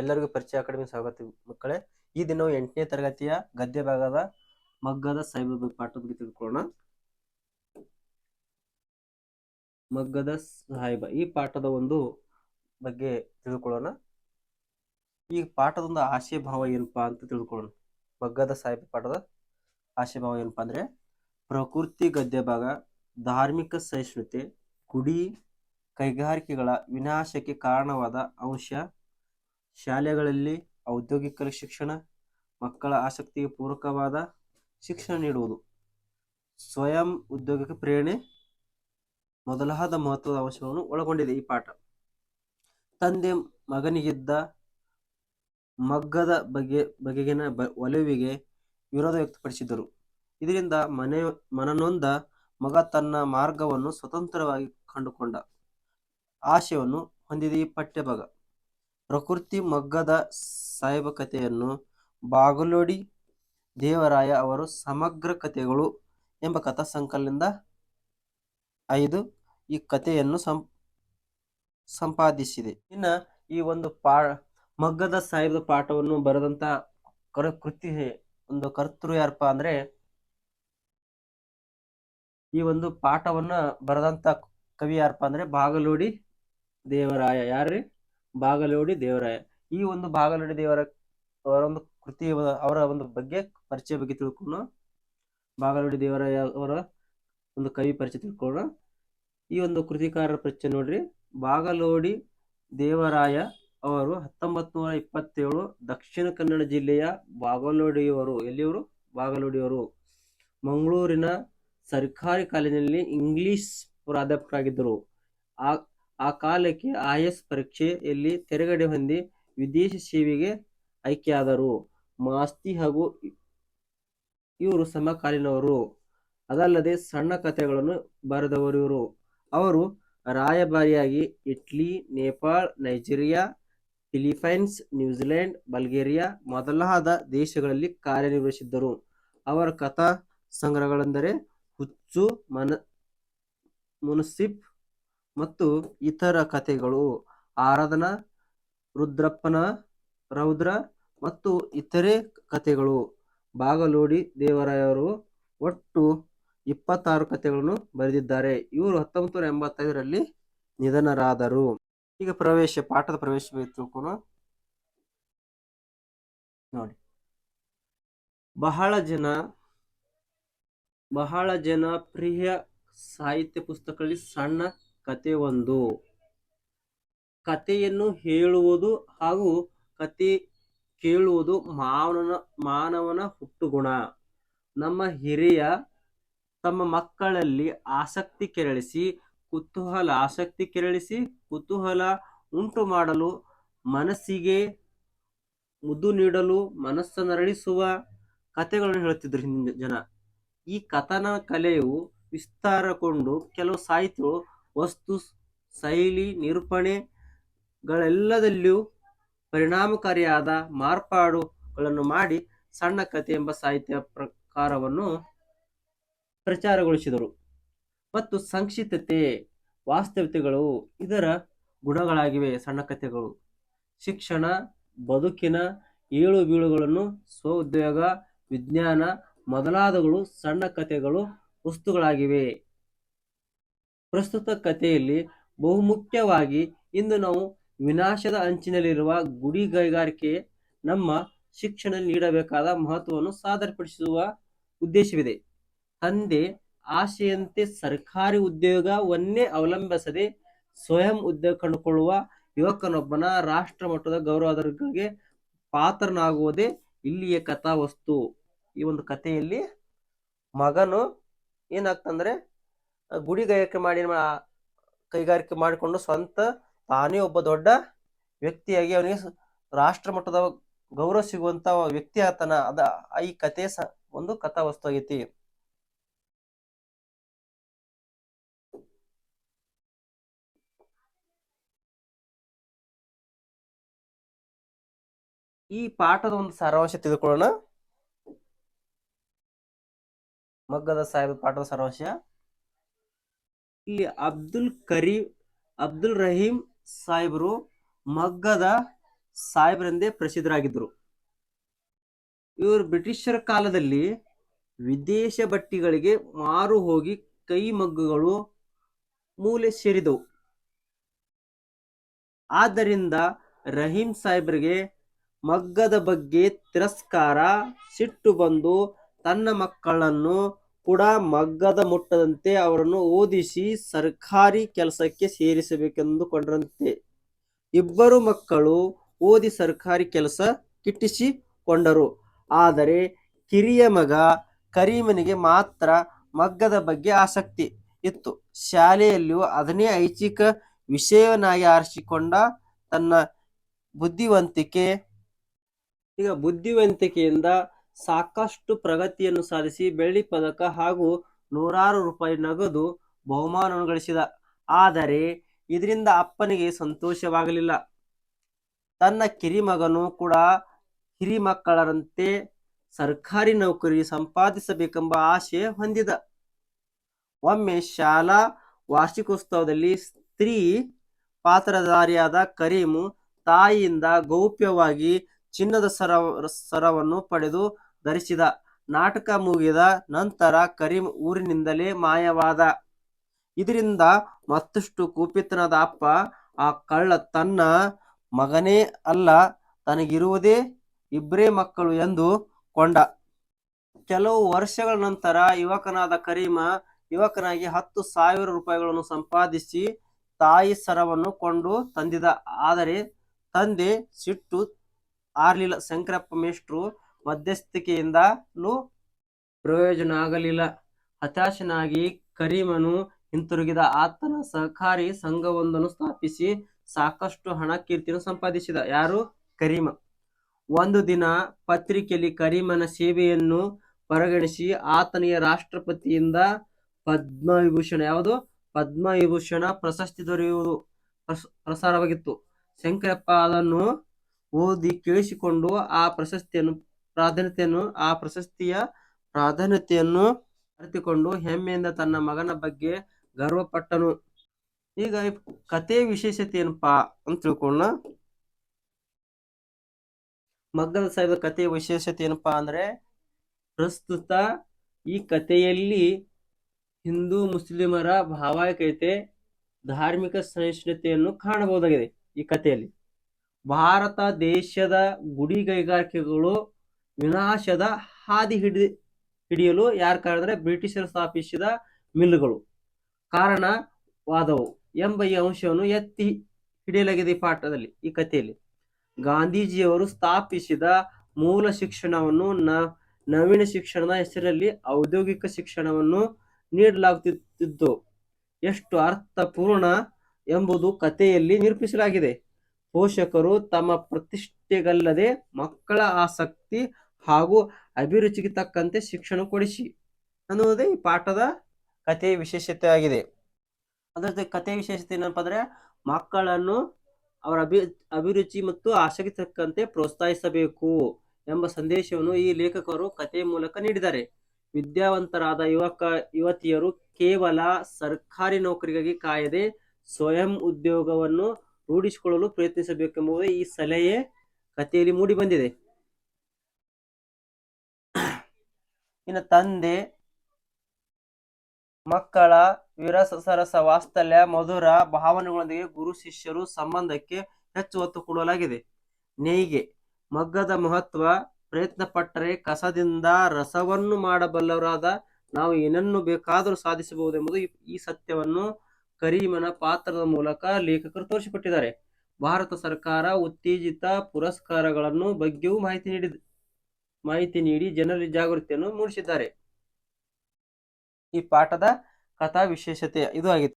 ಎಲ್ಲರಿಗೂ ಪರಿಚಯ ಅಕಾಡೆಮಿ ಸ್ವಾಗತ ಮಕ್ಕಳೇ. ಈ ದಿನವು ಎಂಟನೇ ತರಗತಿಯ ಗದ್ಯ ಭಾಗದ ಮಗ್ಗದ ಸಾಹೇಬ ಪಾಠದ ಬಗ್ಗೆ ತಿಳ್ಕೊಳ್ಳೋಣ. ಮಗ್ಗದ ಸಾಹೇಬ. ಈ ಪಾಠದ ಒಂದು ಬಗ್ಗೆ ತಿಳ್ಕೊಳ್ಳೋಣ. ಈ ಪಾಠದ ಒಂದು ಆಶಯ ಭಾವ ಏನಪ್ಪಾ ಅಂತ ತಿಳ್ಕೊಳ್ಳೋಣ. ಮಗ್ಗದ ಸಾಹೇಬ ಪಾಠದ ಆಶಯ ಭಾವ ಏನಪ್ಪಾ ಅಂದ್ರೆ, ಪ್ರಕೃತಿ ಗದ್ಯ ಭಾಗ, ಧಾರ್ಮಿಕ ಸಹಿಷ್ಣುತೆ ಕುಡಿ ಕೈಗಾರಿಕೆಗಳ ವಿನಾಶಕ್ಕೆ ಕಾರಣವಾದ ಅಂಶ ಶಾಲೆಗಳಲ್ಲಿ ಔದ್ಯೋಗಿಕ ಶಿಕ್ಷಣ ಮಕ್ಕಳ ಆಸಕ್ತಿಗೆ ಪೂರಕವಾದ ಶಿಕ್ಷಣ ನೀಡುವುದು. ಸ್ವಯಂ ಉದ್ಯೋಗಕ್ಕೆ ಪ್ರೇರಣೆ ಮೊದಲಾದ ಮಹತ್ವದ ಅಂಶಗಳನ್ನು ಒಳಗೊಂಡಿದೆ ಈ ಪಾಠ. ತಂದೆ ಮಗನಿಗಿದ್ದ ಮಗ್ಗದ ಬಗೆ ಬಗೆಗಿನ ಬ, ಒಲವಿಗೆ ವಿರೋಧ ವ್ಯಕ್ತಪಡಿಸಿದರು ಇದರಿಂದ ಮನೆ, ಮನನೊಂದ ಮಗ ತನ್ನ ಮಾರ್ಗವನ್ನು ಸ್ವತಂತ್ರವಾಗಿ ಕಂಡುಕೊಂಡ ಆಶಯವನ್ನು ಹೊಂದಿದೆ ಈ ಪಠ್ಯಭಾಗ. ಪ್ರಕೃತಿ ಮಗ್ಗದ ಸಾಹೇಬ ಕಥೆಯನ್ನು ಬಾಗಲೋಡಿ ದೇವರಾಯ ಅವರು ಸಮಗ್ರ ಕಥೆಗಳು ಎಂಬ ಕಥಾ ಸಂಕಲನದಿಂದ ಐದು ಈ ಕಥೆಯನ್ನು ಸಂ, ಸಂಪಾದಿಸಿದೆ. ಇನ್ನ ಈ ಒಂದು ಪಾ, ಮಗ್ಗದ ಸಾಹೇಬದ ಪಾಠವನ್ನು ಬರೆದಂತ ಕರ, ಕೃತಿ ಒಂದು ಕರ್ತೃ ಯಾರಪ್ಪ ಅಂದ್ರೆ ಈ ಒಂದು ಪಾಠವನ್ನ ಬರೆದಂತ ಕವಿ ಯಾರಪ್ಪ ಅಂದ್ರೆ ಬಾಗಲೋಡಿ ದೇವರಾಯ. ಯಾರ್ರಿ? ಬಾಗಲೋಡಿ ದೇವರಾಯ ಈ ಒಂದು ಬಾಗಲೋಡಿ ದೇವರ ಅವರ ಒಂದು ಕೃತಿ, ಅವರ ಒಂದು ಬಗ್ಗೆ ಪರಿಚಯ ಬಗ್ಗೆ ತಿಳ್ಕೊಂಡು, ಬಾಗಲೋಡಿ ದೇವರಾಯ ಅವರ ಒಂದು ಕವಿ ಪರಿಚಯ ತಿಳ್ಕೊಳ್ಳೋಣ ಈ ಒಂದು ಕೃತಿಕಾರರ ಪರಿಚಯ ನೋಡ್ರಿ. ಬಾಗಲೋಡಿ ದೇವರಾಯ ಅವರು ಹತ್ತೊಂಬತ್ ನೂರ ಇಪ್ಪತ್ತೇಳು ದಕ್ಷಿಣ ಕನ್ನಡ ಜಿಲ್ಲೆಯ ಬಾಗಲೋಡಿಯವರು, ಎಲ್ಲಿಯವರು? ಬಾಗಲೋಡಿಯವರು. ಮಂಗಳೂರಿನ ಸರ್ಕಾರಿ ಕಾಲೇಜಿನಲ್ಲಿ ಇಂಗ್ಲಿಷ್ ಪ್ರಾಧ್ಯಾಪಕರಾಗಿದ್ದರು. ಆ ಆ ಕಾಲಕ್ಕೆ ಐ ಎಸ್ ಪರೀಕ್ಷೆಯಲ್ಲಿ ತೆರೆಗಡೆ ಹೊಂದಿ ವಿದೇಶಿ ಸೇವೆಗೆ ಆಯ್ಕೆಯಾದರು. ಮಾಸ್ತಿ ಹಾಗೂ ಇವರು ಸಮಕಾಲೀನವರು. ಅದಲ್ಲದೆ ಸಣ್ಣ ಕಥೆಗಳನ್ನು ಬರೆದವರು ಇವರು. ಅವರು ರಾಯಭಾರಿಯಾಗಿ Italy, Nepal, Nigeria, Philippines, New Zealand, Bulgaria ಮೊದಲಾದ ದೇಶಗಳಲ್ಲಿ ಕಾರ್ಯನಿರ್ವಹಿಸಿದ್ದರು. ಅವರ ಕಥಾ ಸಂಗ್ರಹಗಳೆಂದರೆ ಹುಚ್ಚು, ಮನ, ಮುನ್ಸಿಫ್ ಮತ್ತು ಇತರ ಕಥೆಗಳು ಆರಾಧನಾ, ರುದ್ರಪ್ಪನ, ರೌದ್ರ ಮತ್ತು ಇತರೆ ಕಥೆಗಳು. ಬಾಗಲೋಡಿ ದೇವರಾಯರು ಒಟ್ಟು ಇಪ್ಪತ್ತಾರು ಕಥೆಗಳನ್ನು ಬರೆದಿದ್ದಾರೆ. ಇವರು ಹತ್ತೊಂಬತ್ತು ನೂರ ಎಂಬತ್ತೈದರಲ್ಲಿ ನಿಧನರಾದರು. ಈಗ ಪ್ರವೇಶ, ಪಾಠದ ಪ್ರವೇಶ ನೋಡಿ. ಬಹಳ ಜನ, ಬಹಳ ಜನಪ್ರಿಯ ಸಾಹಿತ್ಯ ಪುಸ್ತಕಗಳಲ್ಲಿ ಸಣ್ಣ ಕತೆ ಒಂದು. ಕತೆಯನ್ನು ಹೇಳುವುದು ಹಾಗೂ ಕತೆ ಕೇಳುವುದು ಮಾನವನ ಮಾನವನ ಹುಟ್ಟುಗುಣ. ನಮ್ಮ ಹಿರಿಯ ತಮ್ಮ ಮಕ್ಕಳಲ್ಲಿ ಆಸಕ್ತಿ ಕೆರಳಿಸಿ, ಕುತೂಹಲ, ಆಸಕ್ತಿ ಕೆರಳಿಸಿ, ಕುತೂಹಲ ಉಂಟು ಮಾಡಲು, ಮನಸ್ಸಿಗೆ ಮುದ್ದು ನೀಡಲು ಮನಸ್ಸನ್ನರಳಿಸುವ ಕಥೆಗಳನ್ನು ಹೇಳುತ್ತಿದ್ದರು ಹಿಂದಿನ ಜನ. ಈ ಕಥನ ಕಲೆಯು ವಿಸ್ತಾರಗೊಂಡು ಕೆಲವು ಸಾಹಿತ್ಯಗಳು ವಸ್ತು ಶೈಲಿ ನಿರೂಪಣೆಗಳೆಲ್ಲದಲ್ಲಿಯೂ ಪರಿಣಾಮಕಾರಿಯಾದ ಮಾರ್ಪಾಡುಗಳನ್ನು ಮಾಡಿ ಸಣ್ಣ ಕಥೆ ಎಂಬ ಸಾಹಿತ್ಯ ಪ್ರಕಾರವನ್ನು ಪ್ರಚಾರಗೊಳಿಸಿದರು. ಮತ್ತು ಸಂಕ್ಷಿಪ್ತತೆ ವಾಸ್ತವತೆಗಳು ಇದರ ಗುಣಗಳಾಗಿವೆ. ಸಣ್ಣ ಕಥೆಗಳು, ಶಿಕ್ಷಣ, ಬದುಕಿನ ಏಳು ಬೀಳುಗಳನ್ನು ಸ್ವ ಉದ್ಯೋಗ ವಿಜ್ಞಾನ ಮೊದಲಾದಗಳು ಸಣ್ಣ ಕಥೆಗಳು, ವಸ್ತುಗಳಾಗಿವೆ. ಪ್ರಸ್ತುತ ಕಥೆಯಲ್ಲಿ ಬಹುಮುಖ್ಯವಾಗಿ ಇಂದು ನಾವು ವಿನಾಶದ ಅಂಚಿನಲ್ಲಿರುವ ಗುಡಿ ಕೈಗಾರಿಕೆ ನಮ್ಮ ಶಿಕ್ಷಣ ನೀಡಬೇಕಾದ ಮಹತ್ವವನ್ನು ಸಾದರಪಡಿಸುವ ಉದ್ದೇಶವಿದೆ. ತಂದೆ ಆಶೆಯಂತೆ ಸರ್ಕಾರಿ ಉದ್ಯೋಗವನ್ನೇ ಅವಲಂಬಿಸದೆ ಸ್ವಯಂ ಉದ್ಯೋಗ ಕಂಡುಕೊಳ್ಳುವ ಯುವಕನೊಬ್ಬನ ರಾಷ್ಟ್ರ ಮಟ್ಟದ ಗೌರವದರ್ಗೆ ಪಾತ್ರನಾಗುವುದೇ ಇಲ್ಲಿಯ ಕಥಾವಸ್ತು. ಈ ಒಂದು ಕಥೆಯಲ್ಲಿ ಮಗನು ಏನಾಗ್ತಂದ್ರೆ ಗುಡಿ ಗಾಯಕ ಮಾಡಿ ಕೈಗಾರಿಕೆ ಮಾಡಿಕೊಂಡು ಸ್ವಂತ ತಾನೇ ಒಬ್ಬ ದೊಡ್ಡ ವ್ಯಕ್ತಿಯಾಗಿ ಅವನಿಗೆ ರಾಷ್ಟ್ರ ಮಟ್ಟದ ಗೌರವ ಸಿಗುವಂತ ವ್ಯಕ್ತಿ ಆತನ, ಅದ ಈ ಕಥೆ ಒಂದು ಕಥಾವಸ್ತು ಆಗೈತಿ. ಈ ಪಾಠದ ಒಂದು ಸಾರಾಂಶ ತಿಳ್ಕೊಳ್ಳೋಣ ಮಗ್ಗದ ಸಾಹೇಬ ಪಾಠದ ಸಾರಾಂಶ. ಇಲ್ಲಿ ಅಬ್ದುಲ್ ಕರೀಂ, ಅಬ್ದುಲ್ ರಹೀಂ ಸಾಹೇಬರು ಮಗ್ಗದ ಸಾಹೇಬರೆಂದೇ ಪ್ರಸಿದ್ಧರಾಗಿದ್ದರು. ಇವರು ಬ್ರಿಟಿಷರ ಕಾಲದಲ್ಲಿ ವಿದೇಶ ಬಟ್ಟಿಗಳಿಗೆ ಮಾರು ಹೋಗಿ ಕೈ ಮಗ್ಗುಗಳು ಮೂಲೆ ಸೇರಿದವು. ಆದ್ದರಿಂದ ರಹೀಂ ಸಾಹೇಬರಿಗೆ ಮಗ್ಗದ ಬಗ್ಗೆ ತಿರಸ್ಕಾರ ಸಿಟ್ಟು ಬಂದು ತನ್ನ ಮಕ್ಕಳನ್ನು ಕೂಡ ಮಗ್ಗದ ಮುಟ್ಟದಂತೆ ಅವರನ್ನು ಓದಿಸಿ ಸರ್ಕಾರಿ ಕೆಲಸಕ್ಕೆ ಸೇರಿಸಬೇಕೆಂದುಕೊಂಡರಂತೆ ಇಬ್ಬರು ಮಕ್ಕಳು ಓದಿ ಸರ್ಕಾರಿ ಕೆಲಸ ಕಿಟ್ಟಿಸಿಕೊಂಡರು. ಆದರೆ ಕಿರಿಯ ಮಗ ಕರೀಮನಿಗೆ ಮಾತ್ರ ಮಗ್ಗದ ಬಗ್ಗೆ ಆಸಕ್ತಿ ಇತ್ತು. ಶಾಲೆಯಲ್ಲಿಯೂ ಅದನ್ನೇ ಐಚ್ಛಿಕ ವಿಷಯವನ್ನಾಗಿ ಆರಿಸಿಕೊಂಡ ತನ್ನ ಬುದ್ಧಿವಂತಿಕೆ ಈಗ ಬುದ್ಧಿವಂತಿಕೆಯಿಂದ ಸಾಕಷ್ಟು ಪ್ರಗತಿಯನ್ನು ಸಾಧಿಸಿ ಬೆಳ್ಳಿ ಪದಕ ಹಾಗೂ ನೂರಾರು ರೂಪಾಯಿ ನಗದು ಬಹುಮಾನವನ್ನು ಗಳಿಸಿದ. ಆದರೆ ಇದರಿಂದ ಅಪ್ಪನಿಗೆ ಸಂತೋಷವಾಗಲಿಲ್ಲ. ತನ್ನ ಕಿರಿಮಗನು ಕೂಡ ಹಿರಿ ಮಕ್ಕಳರಂತೆ ಸರ್ಕಾರಿ ನೌಕರಿ ಸಂಪಾದಿಸಬೇಕೆಂಬ ಆಶೆ ಹೊಂದಿದ. ಒಮ್ಮೆ ಶಾಲಾ ವಾರ್ಷಿಕೋತ್ಸವದಲ್ಲಿ ಸ್ತ್ರೀ ಪಾತ್ರಧಾರಿಯಾದ ಕರೀಮು ತಾಯಿಯಿಂದ ಗೌಪ್ಯವಾಗಿ ಚಿನ್ನದ ಸರ, ಸರವನ್ನು ಪಡೆದು ಧರಿಸಿದ ನಾಟಕ ಮುಗಿದ ನಂತರ ಕರೀಂ ಊರಿನಿಂದಲೇ ಮಾಯವಾದ. ಇದರಿಂದ ಮತ್ತಷ್ಟು ಕುಪಿತನದ ಅಪ್ಪ, ಆ ಕಳ್ಳ ತನ್ನ ಮಗನೇ ಅಲ್ಲ, ತನಗಿರುವುದೇ ಇಬ್ಬರೇ ಮಕ್ಕಳು ಎಂದು ಕೊಂಡ. ಕೆಲವು ವರ್ಷಗಳ ನಂತರ ಯುವಕನಾದ ಕರೀಮ ಯುವಕನಾಗಿ ಹತ್ತು ಸಾವಿರ ರೂಪಾಯಿಗಳನ್ನು ಸಂಪಾದಿಸಿ ತಾಯಿ ಸರವನ್ನು ಕೊಂಡು ತಂದಿದ. ಆದರೆ ತಂದೆ ಸಿಟ್ಟು ಆರ್ಲಿಲ್ಲ ಶಂಕರಪ್ಪ ಮೇಷ್ಟ್ರು ಮಧ್ಯಸ್ಥಿಕೆಯಿಂದಲೂ ಪ್ರಯೋಜನ ಆಗಲಿಲ್ಲ. ಹತಾಶನಾಗಿ ಕರೀಮನು ಹಿಂತಿರುಗಿದ ಆತನ ಸಹಕಾರಿ ಸಂಘವೊಂದನ್ನು ಸ್ಥಾಪಿಸಿ ಸಾಕಷ್ಟು ಹಣ ಕೀರ್ತಿಯನ್ನು ಸಂಪಾದಿಸಿದ. ಯಾರು? ಕರೀಮ. ಒಂದು ದಿನ ಪತ್ರಿಕೆಯಲ್ಲಿ ಕರೀಮನ ಸೇವೆಯನ್ನು ಪರಿಗಣಿಸಿ ಆತನಿಗೆ ರಾಷ್ಟ್ರಪತಿಯಿಂದ ಪದ್ಮವಿಭೂಷಣ, ಯಾವುದು? ಪದ್ಮವಿಭೂಷಣ ಪ್ರಶಸ್ತಿ ದೊರೆಯುವುದು ಪ್ರಸಾರವಾಗಿತ್ತು. ಶಂಕರಪ್ಪ ಅದನ್ನು ಓದಿ ಕೇಳಿಸಿಕೊಂಡು ಆ ಪ್ರಶಸ್ತಿಯನ್ನು ಪ್ರಾಧಾನ್ಯತೆಯನ್ನು, ಆ ಪ್ರಶಸ್ತಿಯ ಪ್ರಾಧಾನ್ಯತೆಯನ್ನು ಅರಿತುಕೊಂಡು ಹೆಮ್ಮೆಯಿಂದ ತನ್ನ ಮಗನ ಬಗ್ಗೆ ಗರ್ವಪಟ್ಟನು. ಈಗ ಕತೆ ವಿಶೇಷತೆ ಏನಪ್ಪಾ ಅಂತ ತಿಳ್ಕೊಂಡ ಮಗ್ಗದ ಸಾಹೇಬ ಕಥೆಯ ವಿಶೇಷತೆ ಏನಪ್ಪಾ ಅಂದ್ರೆ, ಪ್ರಸ್ತುತ ಈ ಕಥೆಯಲ್ಲಿ ಹಿಂದೂ ಮುಸ್ಲಿಮರ ಭಾವೈಕ್ಯತೆ ಧಾರ್ಮಿಕ ಸಹಿಷ್ಣುತೆಯನ್ನು ಕಾಣಬಹುದಾಗಿದೆ ಈ ಕಥೆಯಲ್ಲಿ. ಭಾರತ ದೇಶದ ಗುಡಿ ಕೈಗಾರಿಕೆಗಳು ವಿನಾಶದ ಹಾದಿ ಹಿಡಿ, ಹಿಡಿಯಲು ಯಾರು ಕಾರಣ ಬ್ರಿಟಿಷರು ಸ್ಥಾಪಿಸಿದ ಮಿಲ್ಗಳು ಕಾರಣವಾದವು ಎಂಬ ಈ ಅಂಶವನ್ನು ಎತ್ತಿ ಹಿಡಿಯಲಾಗಿದೆ ಈ ಪಾಠದಲ್ಲಿ, ಈ ಕಥೆಯಲ್ಲಿ. ಗಾಂಧೀಜಿಯವರು ಸ್ಥಾಪಿಸಿದ ಮೂಲ ಶಿಕ್ಷಣವನ್ನು ನ, ನವೀನ ಶಿಕ್ಷಣದ ಹೆಸರಲ್ಲಿ ಔದ್ಯೋಗಿಕ ಶಿಕ್ಷಣವನ್ನು ನೀಡಲಾಗುತ್ತಿದ್ದು ಎಷ್ಟು ಅರ್ಥಪೂರ್ಣ ಎಂಬುದು ಕಥೆಯಲ್ಲಿ ನಿರೂಪಿಸಲಾಗಿದೆ. ಪೋಷಕರು ತಮ್ಮ ಪ್ರತಿಷ್ಠೆಗಲ್ಲದೆ ಮಕ್ಕಳ ಆಸಕ್ತಿ ಹಾಗೂ ಅಭಿರುಚಿಗೆ ತಕ್ಕಂತೆ ಶಿಕ್ಷಣ ಕೊಡಿಸಿ ಅನ್ನುವುದೇ ಈ ಪಾಠದ ಕಥೆಯ ವಿಶೇಷತೆ ಆಗಿದೆ. ಅದರ ಕಥೆಯ ವಿಶೇಷತೆ ಏನಪ್ಪ ಅಂದ್ರೆ ಮಕ್ಕಳನ್ನು ಅವರ ಅಭಿ, ಅಭಿರುಚಿ ಮತ್ತು ಆಸಕ್ತಿ ತಕ್ಕಂತೆ ಪ್ರೋತ್ಸಾಹಿಸಬೇಕು ಎಂಬ ಸಂದೇಶವನ್ನು ಈ ಲೇಖಕರು ಕಥೆಯ ಮೂಲಕ ನೀಡಿದ್ದಾರೆ. ವಿದ್ಯಾವಂತರಾದ ಯುವಕ, ಯುವತಿಯರು ಕೇವಲ ಸರ್ಕಾರಿ ನೌಕರಿಗಾಗಿ ಕಾಯದೆ ಸ್ವಯಂ ಉದ್ಯೋಗವನ್ನು ರೂಢಿಸಿಕೊಳ್ಳಲು ಪ್ರಯತ್ನಿಸಬೇಕೆಂಬುದು ಈ ಸಲಹೆ ಕಥೆಯಲ್ಲಿ ಮೂಡಿ ಇನ್ನು ತಂದೆ, ಮಕ್ಕಳ, ವಿರಸರಸ ವಾಸ್ತಲ್ಯ ಮಧುರ ಭಾವನೆಗಳೊಂದಿಗೆ ಗುರು, ಶಿಷ್ಯರು ಸಂಬಂಧಕ್ಕೆ ಹೆಚ್ಚು ಒತ್ತು ಕೊಡಲಾಗಿದೆ. ನೇಯ್ಗೆ ಮಗ್ಗದ ಮಹತ್ವ, ಪ್ರಯತ್ನ ಪಟ್ಟರೆ ಕಸದಿಂದ ರಸವನ್ನು ಮಾಡಬಲ್ಲವರಾದ ನಾವು ಏನನ್ನು ಬೇಕಾದರೂ ಸಾಧಿಸಬಹುದೆಂಬುದು ಈ ಸತ್ಯವನ್ನು ಕರೀಮನ ಪಾತ್ರದ ಮೂಲಕ ಲೇಖಕರು ತೋರಿಸಿಕೊಟ್ಟಿದ್ದಾರೆ. ಭಾರತ ಸರ್ಕಾರ ಉತ್ತೇಜಿತ ಪುರಸ್ಕಾರಗಳನ್ನು ಬಗ್ಗೆಯೂ ಮಾಹಿತಿ ನೀಡಿದ. ಮಾಹಿತಿ ನೀಡಿ ಜನರಲ್ಲಿ ಜಾಗೃತಿಯನ್ನು ಮೂಡಿಸಿದ್ದಾರೆ. ಈ ಪಾಠದ ಕಥಾ ವಿಶೇಷತೆ ಇದು ಆಗಿತ್ತು